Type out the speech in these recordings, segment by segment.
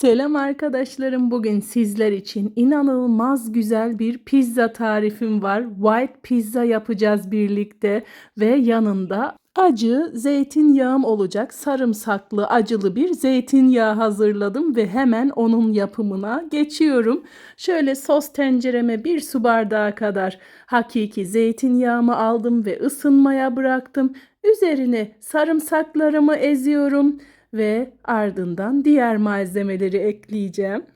Selam arkadaşlarım. Bugün sizler için inanılmaz güzel bir pizza tarifim var. White pizza yapacağız birlikte ve yanında acı zeytinyağım olacak. Sarımsaklı, acılı bir zeytinyağı hazırladım ve hemen onun yapımına geçiyorum. Şöyle sos tencereme bir su bardağı kadar hakiki zeytinyağımı aldım ve ısınmaya bıraktım. Üzerine sarımsaklarımı eziyorum ve ardından diğer malzemeleri ekleyeceğim.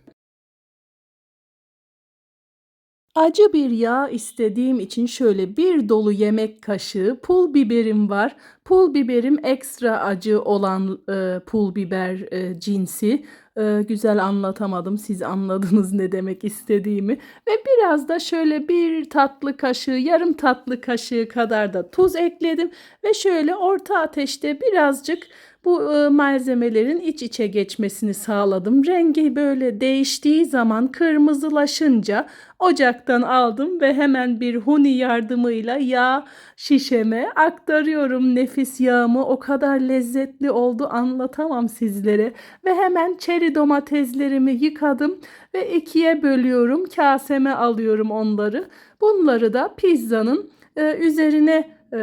Acı bir yağ istediğim için şöyle bir dolu yemek kaşığı pul biberim var. Pul biberim ekstra acı olan e, pul biber e, cinsi. E, güzel anlatamadım. Siz anladınız ne demek istediğimi. Ve biraz da şöyle bir tatlı kaşığı, yarım tatlı kaşığı kadar da tuz ekledim. Ve şöyle orta ateşte birazcık bu e, malzemelerin iç içe geçmesini sağladım. Rengi böyle değiştiği zaman kırmızılaşınca ocaktan aldım ve hemen bir huni yardımıyla yağ şişeme aktarıyorum. Nefis yağımı o kadar lezzetli oldu anlatamam sizlere. Ve hemen çeri domateslerimi yıkadım ve ikiye bölüyorum. Kaseme alıyorum onları. Bunları da pizzanın e, üzerine e,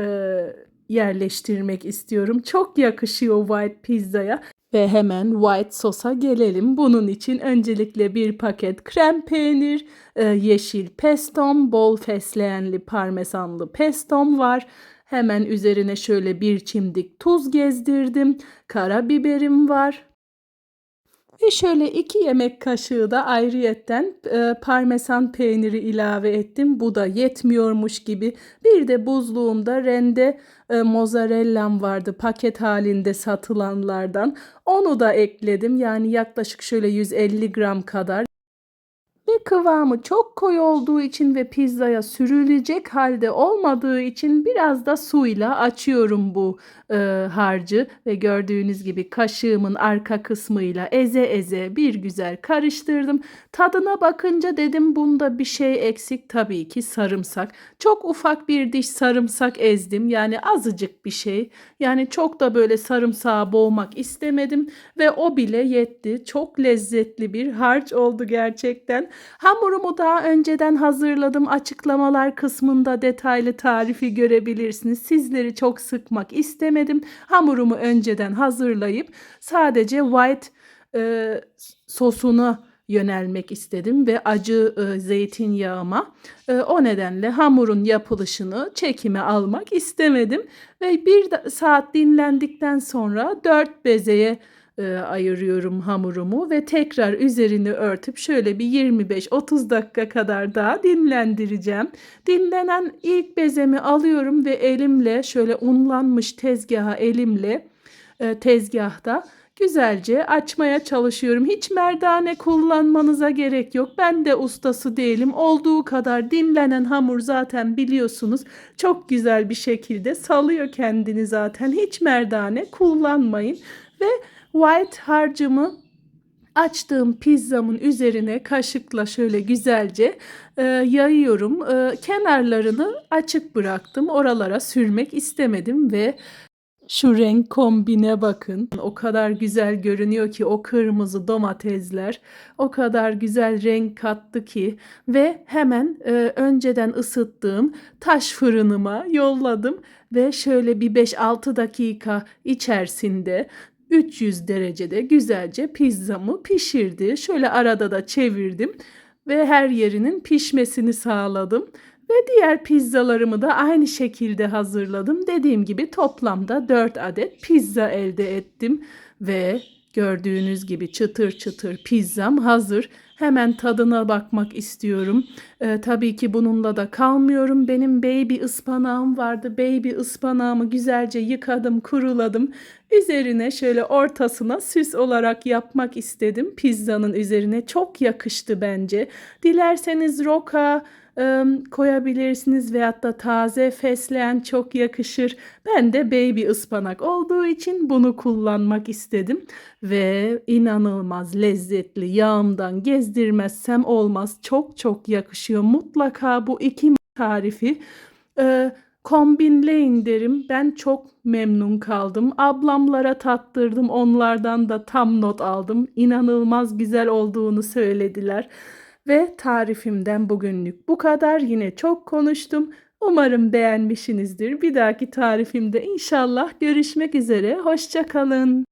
yerleştirmek istiyorum. Çok yakışıyor white pizzaya. Ve hemen white sosa gelelim. Bunun için öncelikle bir paket krem peynir, e, yeşil pestom, bol fesleğenli parmesanlı pestom var. Hemen üzerine şöyle bir çimdik tuz gezdirdim. Karabiberim var. Ve şöyle iki yemek kaşığı da ayrıyetten e, parmesan peyniri ilave ettim. Bu da yetmiyormuş gibi. Bir de buzluğumda rende e, mozzarellam vardı paket halinde satılanlardan. Onu da ekledim. Yani yaklaşık şöyle 150 gram kadar. Kıvamı çok koyu olduğu için ve pizzaya sürülecek halde olmadığı için biraz da suyla açıyorum bu e, harcı ve gördüğünüz gibi kaşığımın arka kısmıyla eze eze bir güzel karıştırdım. Tadına bakınca dedim bunda bir şey eksik tabii ki sarımsak. Çok ufak bir diş sarımsak ezdim yani azıcık bir şey. Yani çok da böyle sarımsağı boğmak istemedim ve o bile yetti. Çok lezzetli bir harç oldu gerçekten. Hamurumu daha önceden hazırladım. Açıklamalar kısmında detaylı tarifi görebilirsiniz. Sizleri çok sıkmak istemedim. Hamurumu önceden hazırlayıp sadece white e, sosuna yönelmek istedim ve acı e, zeytinyağıma. E, o nedenle hamurun yapılışını çekime almak istemedim ve bir saat dinlendikten sonra dört bezeye e, ayırıyorum hamurumu ve tekrar üzerini örtüp şöyle bir 25-30 dakika kadar daha dinlendireceğim. Dinlenen ilk bezemi alıyorum ve elimle şöyle unlanmış tezgaha elimle e, tezgahta güzelce açmaya çalışıyorum. Hiç merdane kullanmanıza gerek yok. Ben de ustası değilim. Olduğu kadar dinlenen hamur zaten biliyorsunuz çok güzel bir şekilde salıyor kendini zaten. Hiç merdane kullanmayın ve white harcımı açtığım pizzamın üzerine kaşıkla şöyle güzelce e, yayıyorum. E, kenarlarını açık bıraktım. Oralara sürmek istemedim ve şu renk kombine bakın. O kadar güzel görünüyor ki o kırmızı domatesler o kadar güzel renk kattı ki ve hemen e, önceden ısıttığım taş fırınıma yolladım ve şöyle bir 5-6 dakika içerisinde 300 derecede güzelce pizzamı pişirdi. Şöyle arada da çevirdim ve her yerinin pişmesini sağladım. Ve diğer pizzalarımı da aynı şekilde hazırladım. Dediğim gibi toplamda 4 adet pizza elde ettim ve gördüğünüz gibi çıtır çıtır pizzam hazır. Hemen tadına bakmak istiyorum. Ee, tabii ki bununla da kalmıyorum. Benim baby ıspanağım vardı. Baby ıspanağımı güzelce yıkadım, kuruladım. Üzerine şöyle ortasına süs olarak yapmak istedim. Pizzanın üzerine çok yakıştı bence. Dilerseniz roka, koyabilirsiniz veyahut da taze fesleğen çok yakışır. Ben de baby ıspanak olduğu için bunu kullanmak istedim ve inanılmaz lezzetli yağımdan gezdirmezsem olmaz. Çok çok yakışıyor. Mutlaka bu iki tarifi Kombinleyin derim. Ben çok memnun kaldım. Ablamlara tattırdım. Onlardan da tam not aldım. İnanılmaz güzel olduğunu söylediler. Ve tarifimden bugünlük bu kadar. Yine çok konuştum. Umarım beğenmişsinizdir. Bir dahaki tarifimde inşallah görüşmek üzere. Hoşça kalın.